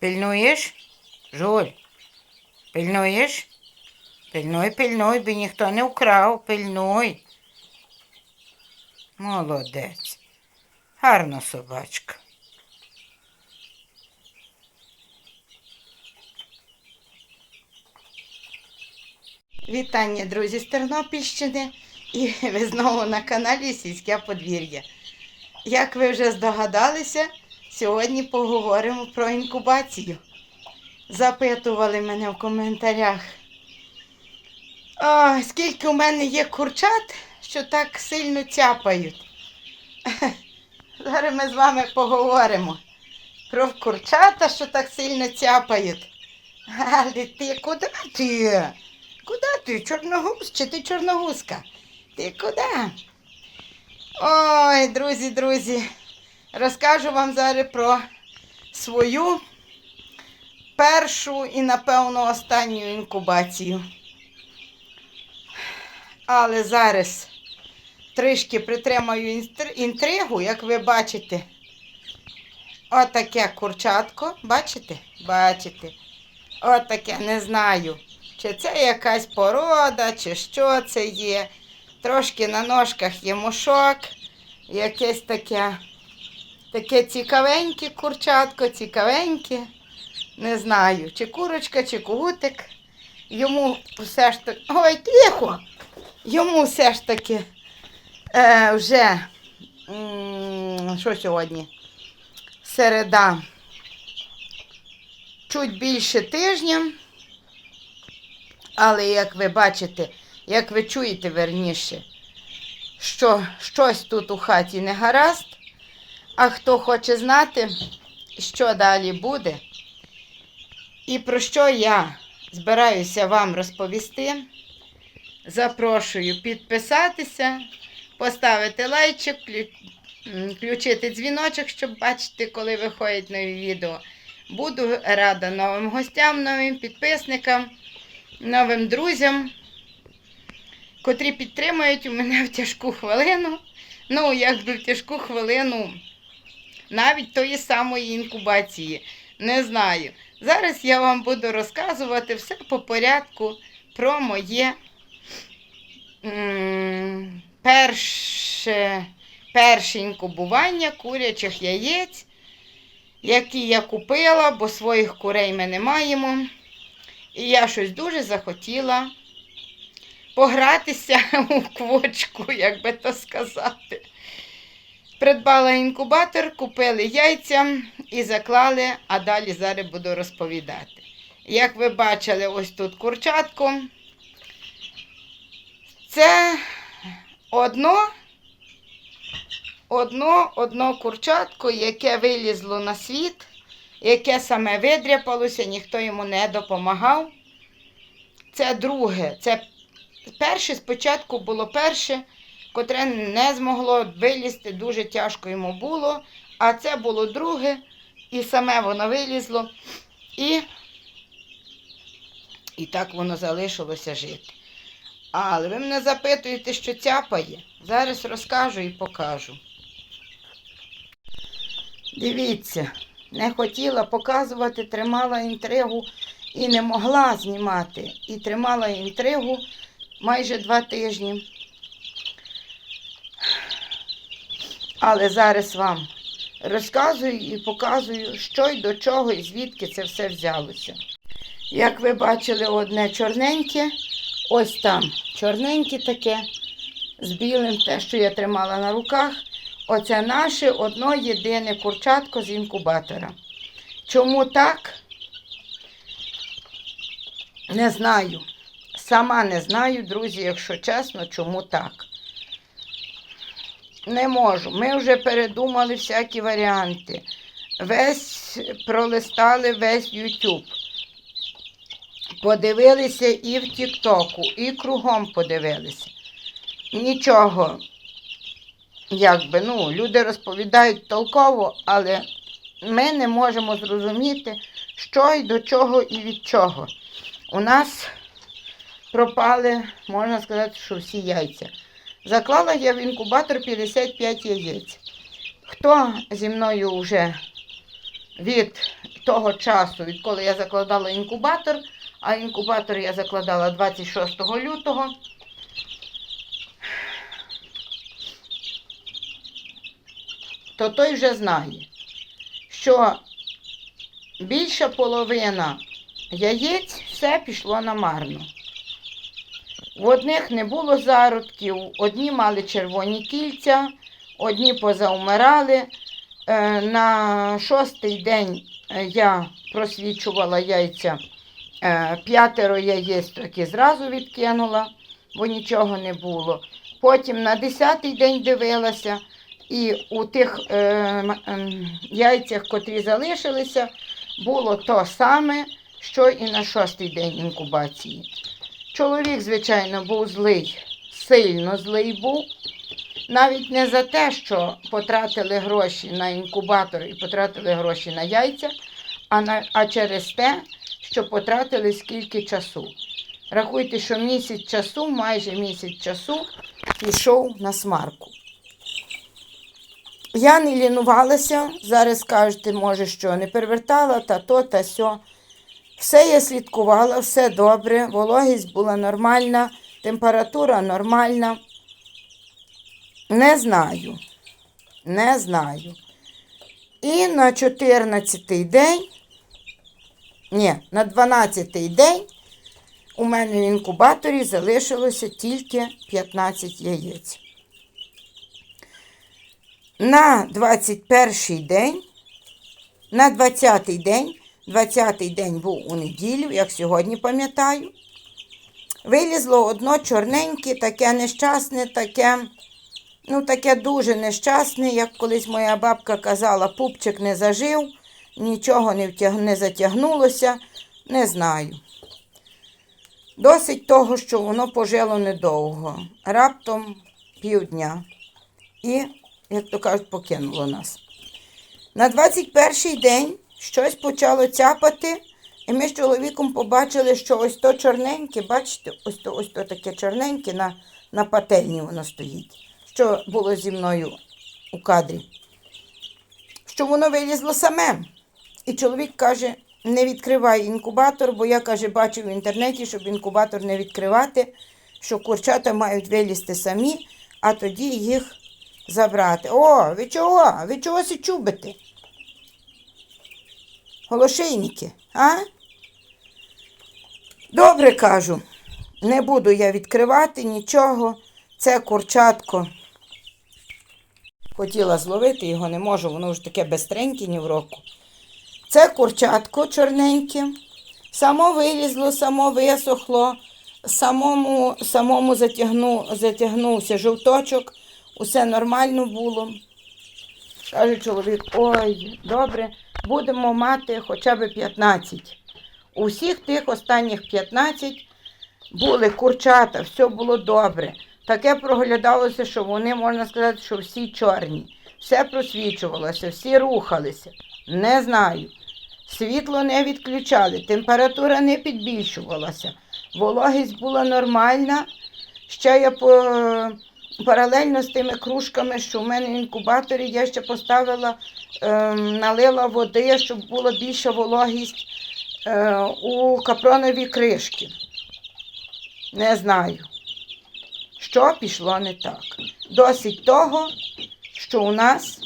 Пильнуєш? Жуль. Пильнуєш? Пильнуй, пильнуй, би ніхто не вкрав, пильнуй. Молодець. Гарна собачка. Вітання, друзі, з Тернопільщини. І ви знову на каналі Сільське подвір'я. Як ви вже здогадалися, сьогодні поговоримо про інкубацію. Запитували мене в коментарях. О, скільки у мене є курчат, що так сильно цяпають. Зараз ми з вами поговоримо про курчата, що так сильно цяпають. Але ти куди ти? Куди ти? Чорногуз чи ти чорногузка? Ти куди? Ой, друзі, друзі, розкажу вам зараз про свою першу і, напевно, останню інкубацію. Але зараз трішки притримаю інтригу, як ви бачите. Отаке курчатко, бачите? Бачите? Отаке, не знаю, чи це якась порода, чи що це є. Трошки на ножках є мушок, якесь таке, таке цікавеньке курчатко, цікавеньке. Не знаю, чи курочка, чи кугутик. Йому все ж таки. Ой, тихо! Йому все ж таки е, вже м, що сьогодні? Середа. Чуть більше тижня. Але як ви бачите, як ви чуєте верніше, що щось тут у хаті не гаразд, а хто хоче знати, що далі буде, і про що я збираюся вам розповісти, запрошую підписатися, поставити лайчик, включити дзвіночок, щоб бачити, коли виходять нові відео. Буду рада новим гостям, новим підписникам, новим друзям, котрі підтримують у мене в тяжку хвилину. Ну, якби в тяжку хвилину навіть тої самої інкубації. Не знаю. Зараз я вам буду розказувати все по порядку про моє перше, перше інкубування курячих яєць, які я купила, бо своїх курей ми не маємо. І я щось дуже захотіла погратися у квочку, як би то сказати. Придбала інкубатор, купили яйця і заклали, а далі зараз буду розповідати. Як ви бачили, ось тут курчатку. Це одно, одно, одно курчатко, яке вилізло на світ, яке саме видряпалося, ніхто йому не допомагав. Це друге. Це перше спочатку було перше, котре не змогло вилізти, дуже тяжко йому було. А це було друге, і саме воно вилізло. І, і так воно залишилося жити. Але ви мене запитуєте, що цяпає. Зараз розкажу і покажу. Дивіться, не хотіла показувати, тримала інтригу і не могла знімати. І тримала інтригу майже два тижні. Але зараз вам розказую і показую, що й до чого, і звідки це все взялося. Як ви бачили, одне чорненьке, ось там чорненьке таке, з білим, те, що я тримала на руках. Оце наше одно єдине курчатко з інкубатора. Чому так? Не знаю. Сама не знаю, друзі, якщо чесно, чому так. Не можу. Ми вже передумали всякі варіанти. Весь пролистали весь YouTube. Подивилися і в Тіктоку, і кругом подивилися. Нічого. Якби, ну, люди розповідають толково, але ми не можемо зрозуміти, що і до чого і від чого. У нас пропали, можна сказати, що всі яйця. Заклала я в інкубатор 55 яєць. Хто зі мною вже від того часу, відколи я закладала інкубатор, а інкубатор я закладала 26 лютого. То той вже знає, що більша половина яєць все пішло на марно. В одних не було зародків, одні мали червоні кільця, одні позаумирали. Е, На шостий день е, я просвічувала яйця. Е, П'ятеро яєць таки зразу відкинула, бо нічого не було. Потім на десятий день дивилася, і у тих ем, яйцях, котрі залишилися, було то саме, що і на шостий день інкубації. Чоловік, звичайно, був злий, сильно злий був. Навіть не за те, що потратили гроші на інкубатор і потратили гроші на яйця, а, на, а через те, що потратили скільки часу. Рахуйте, що місяць часу, майже місяць часу пішов на смарку. Я не лінувалася, зараз кажете, може, що не перевертала, та то, та сьо. Все я слідкувала, все добре, вологість була нормальна, температура нормальна. Не знаю. Не знаю. І на 14-й день, ні, на 12-й день у мене в інкубаторі залишилося тільки 15 яєць. На 21-й день, на 20-й день, 20-й день був у неділю, як сьогодні пам'ятаю, вилізло одно чорненьке, таке нещасне, таке, ну таке дуже нещасне, як колись моя бабка казала, пупчик не зажив, нічого не, втяг... не затягнулося, не знаю. Досить того, що воно пожило недовго, раптом півдня. І, як то кажуть, покинуло нас. На 21-й день щось почало цяпати, і ми з чоловіком побачили, що ось то чорненьке, бачите, ось то, ось то таке чорненьке на, на пательні воно стоїть, що було зі мною у кадрі. Що воно вилізло саме. І чоловік каже, не відкривай інкубатор, бо я каже, бачив в інтернеті, щоб інкубатор не відкривати, що курчата мають вилізти самі, а тоді їх забрати. О, ви чого? Ви чого си чубите? Голошейники, а? Добре кажу. Не буду я відкривати нічого. Це курчатко. Хотіла зловити його, не можу, воно вже таке безстреньке ні в року. Це курчатко чорненьке. Само вилізло, само висохло, самому, самому затягну, затягнувся жовточок, усе нормально було. Каже чоловік, ой, добре, будемо мати хоча б 15. У всіх тих останніх 15 були курчата, все було добре. Таке проглядалося, що вони, можна сказати, що всі чорні. Все просвічувалося, всі рухалися. Не знаю. Світло не відключали, температура не підбільшувалася, вологість була нормальна. Ще я по, паралельно з тими кружками, що в мене в інкубаторі, я ще поставила, е, налила води, щоб була більша вологість е, у капронові кришки. Не знаю, що пішло не так. Досить того, що у нас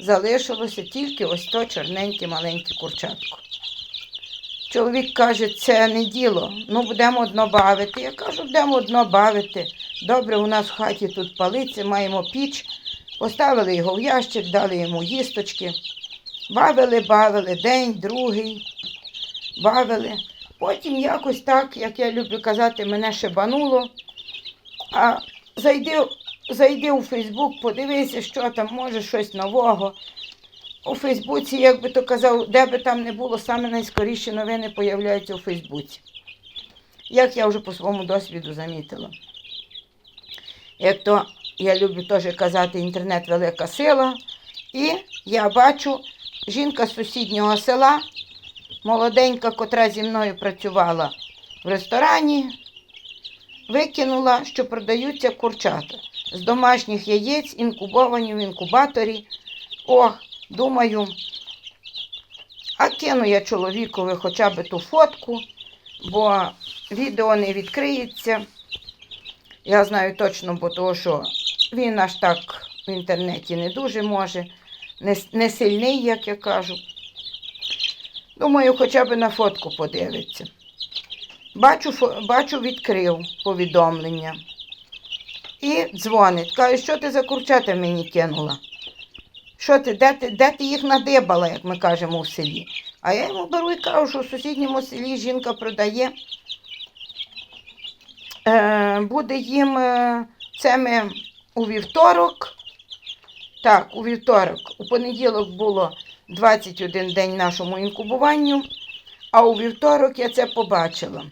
залишилося тільки ось то чорненьке маленьке курчатко. Чоловік каже, це не діло, ну будемо одно бавити. Я кажу, будемо одно бавити. Добре, у нас в хаті тут палиці, маємо піч. Поставили його в ящик, дали йому їсточки. Бавили, бавили день, другий, бавили. Потім якось так, як я люблю казати, мене шибануло. А зайди, зайди у Фейсбук, подивися, що там, може, щось нового. У Фейсбуці, як би то казав, де би там не було, саме найскоріші новини появляються у Фейсбуці. Як я вже по своєму досвіду замітила. Як то я люблю теж казати, інтернет велика сила. І я бачу, жінка з сусіднього села, молоденька, котра зі мною працювала в ресторані, викинула, що продаються курчата з домашніх яєць, інкубовані в інкубаторі. О, думаю, а закину я чоловікові хоча б ту фотку, бо відео не відкриється. Я знаю точно, бо того, що він аж так в інтернеті не дуже може, не, не сильний, як я кажу. Думаю, хоча б на фотку подивиться. Бачу, бачу, відкрив повідомлення. І дзвонить. Каже, що ти за курчата мені кинула? Що ти, де ти, де ти їх надибала, як ми кажемо в селі? А я йому беру і кажу, що в сусідньому селі жінка продає. Е, буде їм це ми у вівторок. Так, у вівторок. У понеділок було 21 день нашому інкубуванню, а у вівторок я це побачила.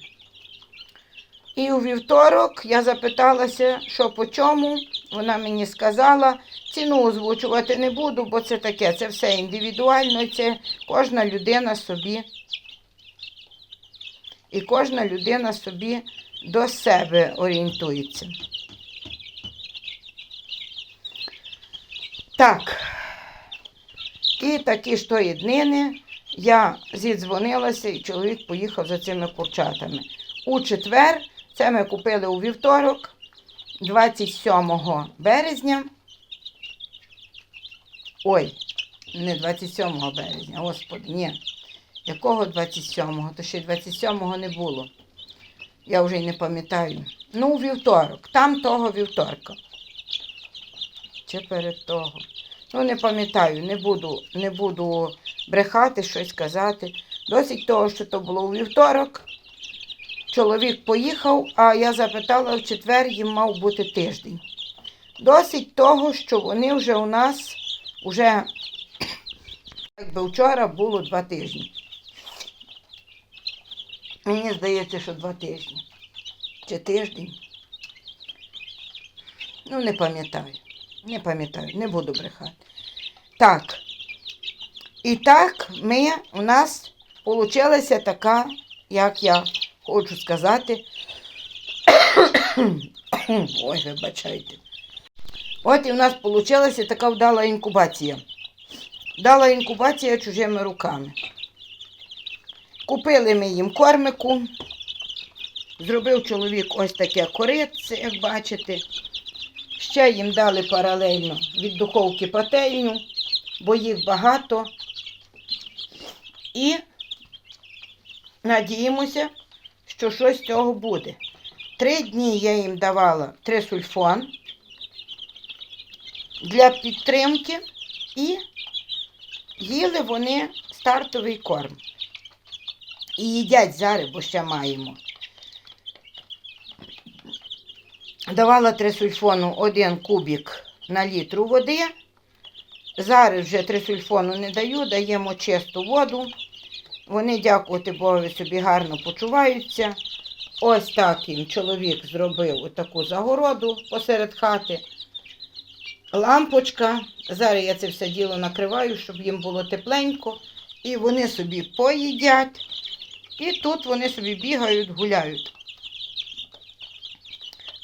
І у вівторок я запиталася, що по чому. Вона мені сказала, ціну озвучувати не буду, бо це таке, це все індивідуально, це кожна людина собі. І кожна людина собі до себе орієнтується. Так. І такі ж тої днини я зідзвонилася, і чоловік поїхав за цими курчатами. У четвер, це ми купили у вівторок, 27 березня. Ой, не 27 березня, господи, ні. Якого 27-го? То ще й 27-го не було. Я вже й не пам'ятаю. Ну, вівторок, там того вівторка. Чи перед того. Ну, не пам'ятаю, не буду, не буду брехати, щось казати. Досить того, що то було у вівторок. Чоловік поїхав, а я запитала, в четвер їм мав бути тиждень. Досить того, що вони вже у нас, уже, якби вчора було два тижні. Мені здається, що два тижні. Чи тиждень. Ну, не пам'ятаю. Не пам'ятаю, не буду брехати. Так. І так ми у нас вийшла така, як я хочу сказати. Ой, вибачайте. От і в нас вийшла така вдала інкубація. Вдала інкубація чужими руками. Купили ми їм кормику. Зробив чоловік ось таке корице, як бачите. Ще їм дали паралельно від духовки пательню, бо їх багато. І надіємося, що щось з цього буде. Три дні я їм давала трисульфон для підтримки і їли вони стартовий корм. І їдять зараз, бо ще маємо. Давала трисульфону один кубик на літру води. Зараз вже трисульфону не даю, даємо чисту воду. Вони, дякувати Богу, собі гарно почуваються. Ось так їм чоловік зробив таку загороду посеред хати. Лампочка. Зараз я це все діло накриваю, щоб їм було тепленько. І вони собі поїдять. І тут вони собі бігають, гуляють.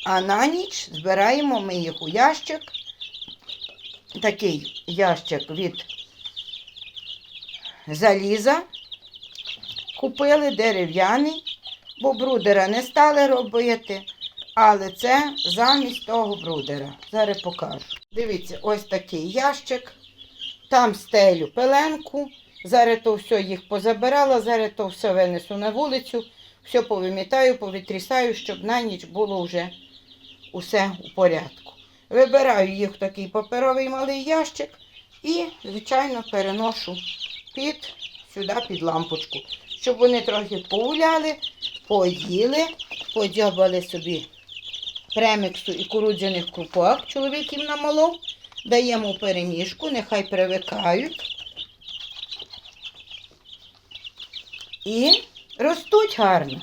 А на ніч збираємо ми їх у ящик. Такий ящик від заліза. Купили дерев'яний, бо брудера не стали робити, але це замість того брудера. Зараз покажу. Дивіться, ось такий ящик. Там стелю пеленку. Зараз то все їх позабирала, зараз то все винесу на вулицю, все повимітаю, повітрісаю, щоб на ніч було вже усе у порядку. Вибираю їх в такий паперовий малий ящик і, звичайно, переношу під, сюди під лампочку, щоб вони трохи погуляли, поїли, подзьобали собі преміксу і кукурудзяних крупок. Чоловік їм намолов. Даємо перемішку, нехай привикають. І ростуть гарно.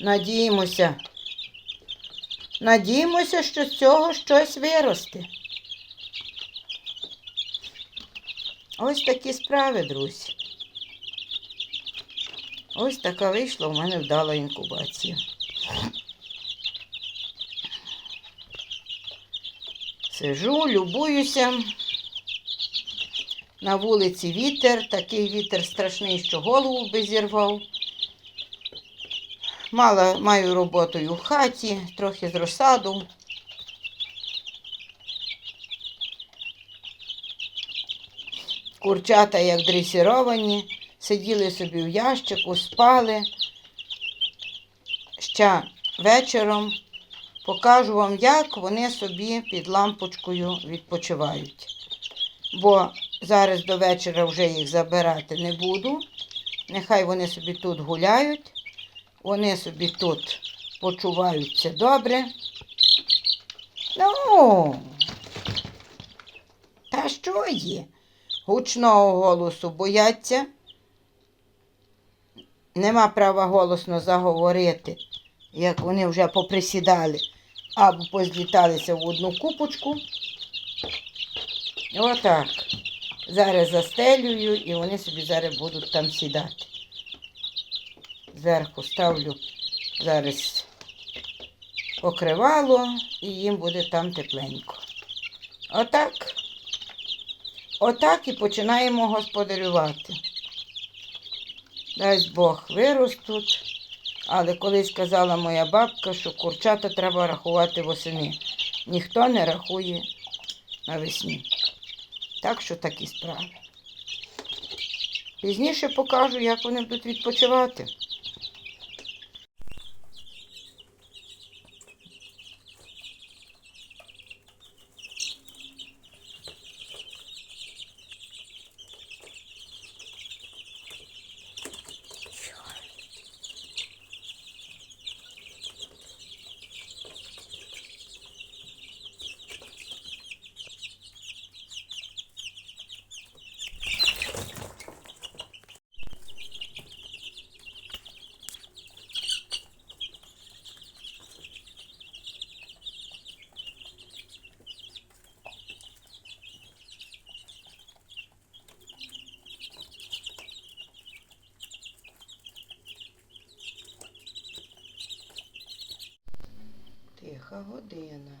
Надіємося. Надіємося, що з цього щось виросте. Ось такі справи, друзі. Ось така вийшла у мене вдала інкубація. Сижу, любуюся. На вулиці вітер, такий вітер страшний, що голову би зірвав. Мала, маю роботу і в хаті, трохи з розсаду. Курчата, як дресіровані, сиділи собі в ящику, спали. Ще вечором покажу вам, як вони собі під лампочкою відпочивають. Бо зараз до вечора вже їх забирати не буду. Нехай вони собі тут гуляють, вони собі тут почуваються добре. Ну, та що є? Гучного голосу бояться. Нема права голосно заговорити, як вони вже поприсідали або позліталися в одну купочку. Отак. Зараз застелюю і вони собі зараз будуть там сідати. Зверху ставлю зараз покривало і їм буде там тепленько. Отак. Отак і починаємо господарювати. Дасть Бог виростуть. Але колись казала моя бабка, що курчата треба рахувати восени. Ніхто не рахує навесні. Так що такі справи. Пізніше покажу, як вони будуть відпочивати. Тиха година.